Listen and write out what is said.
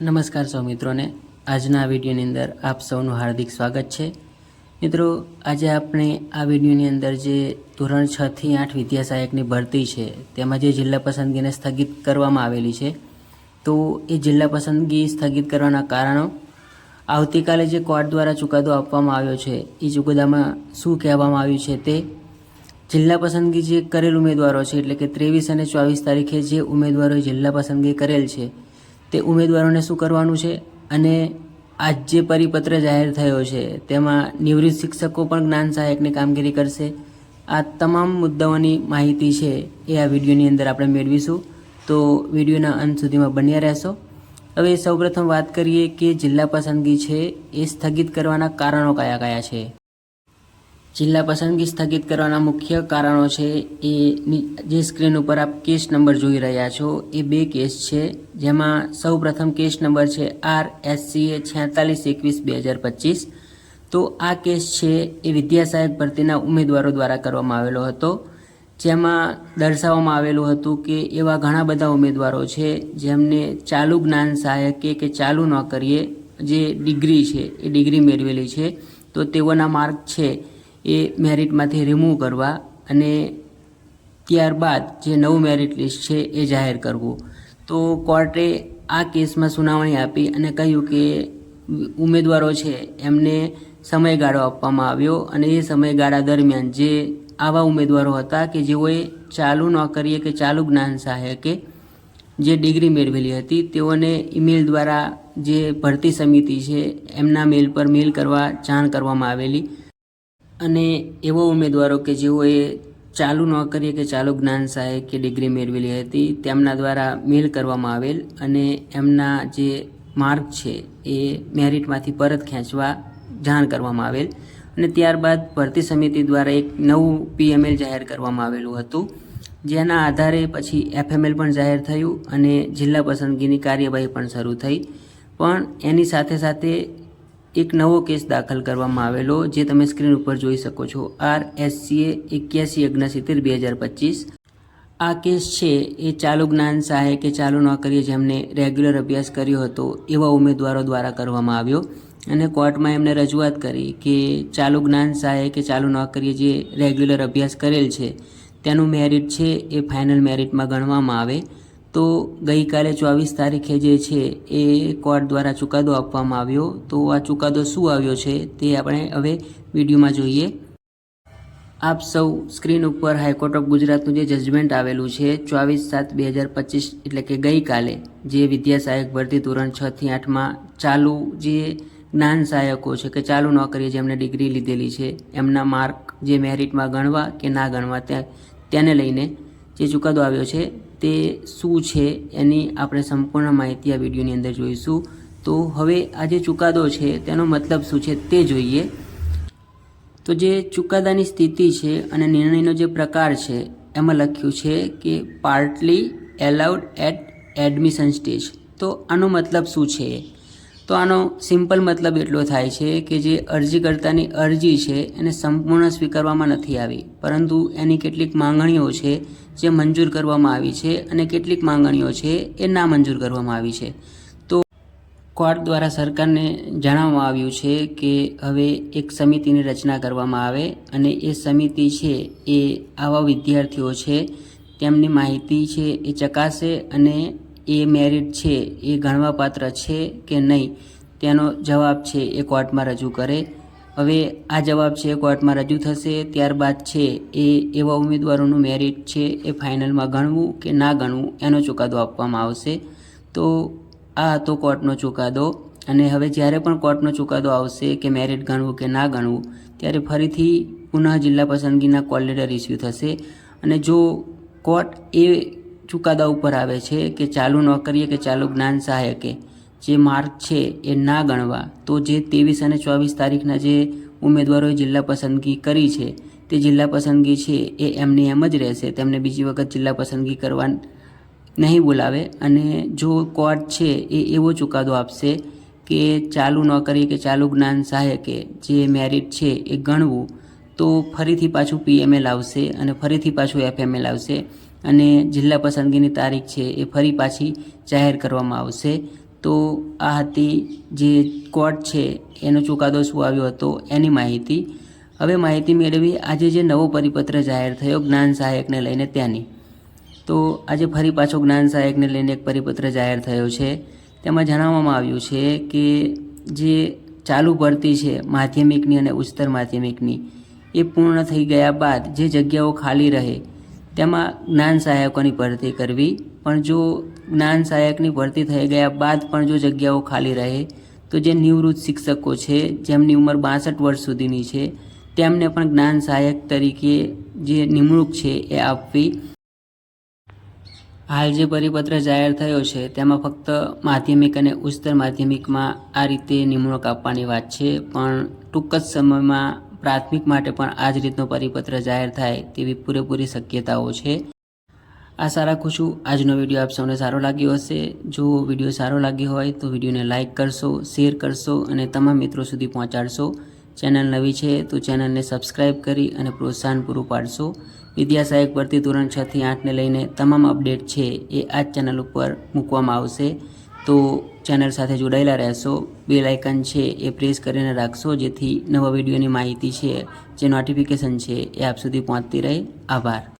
નમસ્કાર સૌ મિત્રોને. આજના વિડીયોની અંદર આપ સૌનું હાર્દિક સ્વાગત છે. મિત્રો, આજે આપણે આ વિડીયોની અંદર જે ધોરણ છ થી આઠ વિદ્યા સહાયકની ભરતી છે, તેમાં જે જિલ્લા પસંદગીને સ્થગિત કરવામાં આવેલી છે, તો એ જિલ્લા પસંદગી સ્થગિત કરવાના કારણો આવતીકાલે જે કોર્ટ દ્વારા ચુકાદો આપવામાં આવ્યો છે, એ ચુકાદામાં શું કહેવામાં આવ્યું છે તે જિલ્લા પસંદગી જે કરેલ ઉમેદવારો છે, એટલે કે ત્રેવીસ અને ચોવીસ તારીખે જે ઉમેદવારોએ જિલ્લા પસંદગી કરેલ છે તે ઉમેદવારોને શું કરવાનું છે? અને આજ જે પરિપત્ર જાહેર થયો છે, તેમાં નિવૃત્ત શિક્ષકો પણ જ્ઞાન સહાયકની કામગીરી કરશે. આ તમામ મુદ્દાઓની માહિતી છે એ આ વિડીયોની અંદર આપણે મેળવીશું. તો વિડીયોના અંત સુધીમાં બન્યા રહેશો. હવે સૌપ્રથમ વાત કરીએ કે જિલ્લા પસંદગી છે એ સ્થગિત કરવાના કારણો કયા કયા છે? જિલ્લા પસંદગી સ્થગિત કરવાના મુખ્ય કારણો છે એ જે સ્ક્રીન ઉપર આપ કેસ નંબર જોઈ રહ્યા છો, એ બે કેસ છે, જેમાં સૌ પ્રથમ કેસ નંબર છે આર એસ સી એ છેતાલીસ એકવીસ બે હજાર પચીસ. તો આ કેસ છે એ વિદ્યા સહાયક ભરતીના ઉમેદવારો દ્વારા કરવામાં આવેલો હતો, જેમાં દર્શાવવામાં આવેલું હતું કે એવા ઘણા બધા ઉમેદવારો છે જેમને ચાલુ જ્ઞાન સહાયકે કે ચાલુ નોકરીએ જે ડિગ્રી છે, એ ડિગ્રી મેળવેલી છે, તો તેઓના માર્ક છે. એ મેરિટમાંથી રિમૂવ કરવા અને ત્યારબાદ જે નવું મેરિટ લિસ્ટ છે એ જાહેર કરવું. તો કોર્ટે આ કેસમાં સુનાવણી આપી અને કહ્યું કે ઉમેદવારો છે એમને સમયગાળો આપવામાં આવ્યો અને એ સમયગાળા દરમિયાન જે આવા ઉમેદવારો હતા કે જેઓએ ચાલુ નોકરીએ કે ચાલુ જ્ઞાન સહાયકે જે ડિગ્રી મેળવેલી હતી, તેઓને ઈમેલ દ્વારા જે ભરતી સમિતિ છે એમના મેલ પર મેલ કરવા જાણ કરવામાં આવેલી. અને એવો ઉમેદવારો કે જેઓએ ચાલુ નોકરી કે ચાલુ જ્ઞાન સહાયક કે ડિગ્રી મેળવેલી હતી, તેમના દ્વારા મેલ કરવામાં આવેલ અને એમના જે માર્ક છે એ મેરિટમાંથી પરત ખેંચવા જાણ કરવામાં આવેલ. અને ત્યારબાદ ભરતી સમિતિ દ્વારા એક નવું પીએમએલ જાહેર કરવામાં આવેલું હતું, જેના આધારે પછી એફએમએલ પણ જાહેર થયું અને જિલ્લા પસંદગીની કાર્યવાહી પણ શરૂ થઈ. પણ એની સાથે સાથે એક નવો કેસ દાખલ કરવામાં આવેલો જે તમે સ્ક્રીન ઉપર જોઈ શકો છો. આર એસ સી એ એક્યાસી ઓગણસિત્તેર બે હજાર પચીસ. આ કેસ છે એ ચાલુ જ્ઞાન સહાય કે ચાલુ નોકરીએ જેમને રેગ્યુલર અભ્યાસ કર્યો હતો એવા ઉમેદવારો દ્વારા કરવામાં આવ્યો અને કોર્ટમાં એમણે રજૂઆત કરી કે ચાલુ જ્ઞાન સહાય કે ચાલુ નોકરીએ જે રેગ્યુલર અભ્યાસ કરેલ છે, તેનું મેરિટ છે એ ફાઇનલ મેરિટમાં ગણવામાં આવે. તો ગઈકાલે ચોવીસ તારીખે જે છે એ કોર્ટ દ્વારા ચુકાદો આપવામાં આવ્યો. તો આ ચુકાદો શું આવ્યો છે તે આપણે હવે વિડીયોમાં જોઈએ. આપ સૌ સ્ક્રીન ઉપર હાઈકોર્ટ ઓફ ગુજરાતનું જે જજમેન્ટ આવેલું છે, ચોવીસ સાત બે હજાર પચીસ એટલે કે ગઈકાલે, જે વિદ્યા સહાયક ભરતી ધોરણ છ થી આઠમાં ચાલુ જે જ્ઞાન સહાયકો છે કે ચાલુ નોકરીએ જેમને ડિગ્રી લીધેલી છે, એમના માર્ક જે મેરિટમાં ગણવા કે ના ગણવા તે, તેને લઈને જે ચુકાદો આવ્યો છે તે શું છે એની આપણે સંપૂર્ણ માહિતી આ વિડીયોની અંદર જોઈશું. તો હવે આ જે ચુકાદો છે, તેનો મતલબ શું છે તે જોઈએ. તો જે ચુકાદાની સ્થિતિ છે અને નિર્ણયનો જે પ્રકાર છે, એમાં લખ્યું છે કે partly allowed at admission stage તો આનો મતલબ શું છે? તો આનો સિમ્પલ મતલબ એટલો થાય છે કે જે અરજીકર્તાની અરજી છે એને સંપૂર્ણ સ્વીકારવામાં નથી આવી. પરંતુ એની કેટલીક માંગણીઓ છે જે મંજૂર કરવામાં આવી છે અને કેટલીક માંગણીઓ છે એ ના મંજૂર કરવામાં આવી છે. તો કોર્ટ દ્વારા સરકારને જણાવવામાં આવ્યું છે કે હવે એક સમિતિની રચના કરવામાં આવે અને એ સમિતિ છે એ આવા વિદ્યાર્થીઓ છે, તેમની માહિતી છે એ ચકાસે અને એ મેરિટ છે, એ ગણવાપાત્ર છે કે નહીં, તેનો જવાબ છે એ કોર્ટમાં રજૂ કરે. હવે આ જવાબ છે એ કોર્ટમાં રજૂ થશે, ત્યારબાદ છે એ એવા ઉમેદવારોનું મેરિટ છે એ ફાઇનલમાં ગણવું કે ના ગણવું, એનો ચુકાદો આપવામાં આવશે. તો આ હતો કોર્ટનો ચુકાદો. અને હવે જ્યારે પણ કોર્ટનો ચુકાદો આવશે કે મેરિટ ગણવું કે ના ગણવું, ત્યારે ફરીથી પુનઃ જિલ્લા પસંદગીના કોલ લેટર ઇસ્યુ થશે. અને જો કોર્ટ એ ચુકાદા ઉપર આવે છે કે ચાલુ નોકરીએ કે ચાલુ જ્ઞાન સહાયકે. જે માર્ક છે એ ના ગણવા. તો જે ત્રેવીસ અને ચોવીસ તારીખના જે ઉમેદવારોએ જિલ્લા પસંદગી કરી છે, તે જિલ્લા પસંદગી છે એ એમની એમ જ રહેશે. તેમને બીજી વખત જિલ્લા પસંદગી કરવા નહીં બોલાવે. અને જો કોર્ટ છે એ એવો ચુકાદો આપશે કે ચાલુ નોકરી કે ચાલુ જ્ઞાન સહાયકે, જે મેરિટ છે એ ગણવું, તો ફરીથી પાછું પીએમએલ આવશે અને ફરીથી પાછું એફએમએલ આવશે અને જિલ્લા પસંદગીની તારીખ છે એ ફરી પાછી જાહેર કરવામાં આવશે. તો આ હતી જે કોર્ટ છે એનો ચુકાદો શું આવ્યો હતો એની માહિતી. હવે માહિતી મેળવી આજે જે નવો પરિપત્ર જાહેર થયો જ્ઞાન સહાયકને લઈને ત્યાંની. તો આજે ફરી પાછો જ્ઞાન સહાયકને લઈને એક પરિપત્ર જાહેર થયો છે. તેમાં જણાવવામાં આવ્યું છે કે જે ચાલુ ભરતી છે માધ્યમિકની અને ઉચ્ચતર માધ્યમિકની, એ પૂર્ણ થઈ ગયા બાદ જે જગ્યાઓ ખાલી રહે તેમાં જ્ઞાન સહાયકોની ભરતી કરવી. પણ જો જ્ઞાન સહાયકની ભરતી થઈ ગયા બાદ પણ જો જગ્યાઓ ખાલી રહે, તો જે નિવૃત્ત શિક્ષકો છે, જેમની ઉંમર બાસઠ વર્ષ સુધીની છે, તેમને પણ જ્ઞાન સહાયક તરીકે જે નિમણૂક છે એ આપવી. હાલ જે પરિપત્ર જાહેર થયો છે, તેમાં ફક્ત માધ્યમિક અને ઉચ્ચતર માધ્યમિકમાં આ રીતે નિમણૂક આપવાની વાત છે, પણ ટૂંક જ સમયમાં પ્રાથમિક માટે પણ આ જ રીતનો પરિપત્ર જાહેર થાય તેવી પૂરેપૂરી શક્યતાઓ છે. આશા રાખું છું આજનો વીડિયો આપ સૌને સારો લાગ્યો હશે. જો વીડિયો સારો લાગ્યો હોય તો વિડીયોને લાઇક કરશો, શેર કરશો અને તમામ મિત્રો સુધી પહોંચાડશો. ચેનલ નવી છે તો ચેનલને સબસ્ક્રાઇબ કરી અને પ્રોત્સાહન પૂરું પાડશો. વિદ્યા સહાયક ભરતી ધોરણ છથી આઠને લઈને તમામ અપડેટ છે એ આ જ ચેનલ ઉપર મૂકવામાં આવશે. તો ચેનલ સાથે જોડાયેલા રહેશો. બેલ આઇકન છે એ પ્રેસ કરીને રાખશો, જેથી નવા વિડીયોની માહિતી છે જે નોટિફિકેશન છે એ આપ સુધી પહોંચતી રહે. આભાર.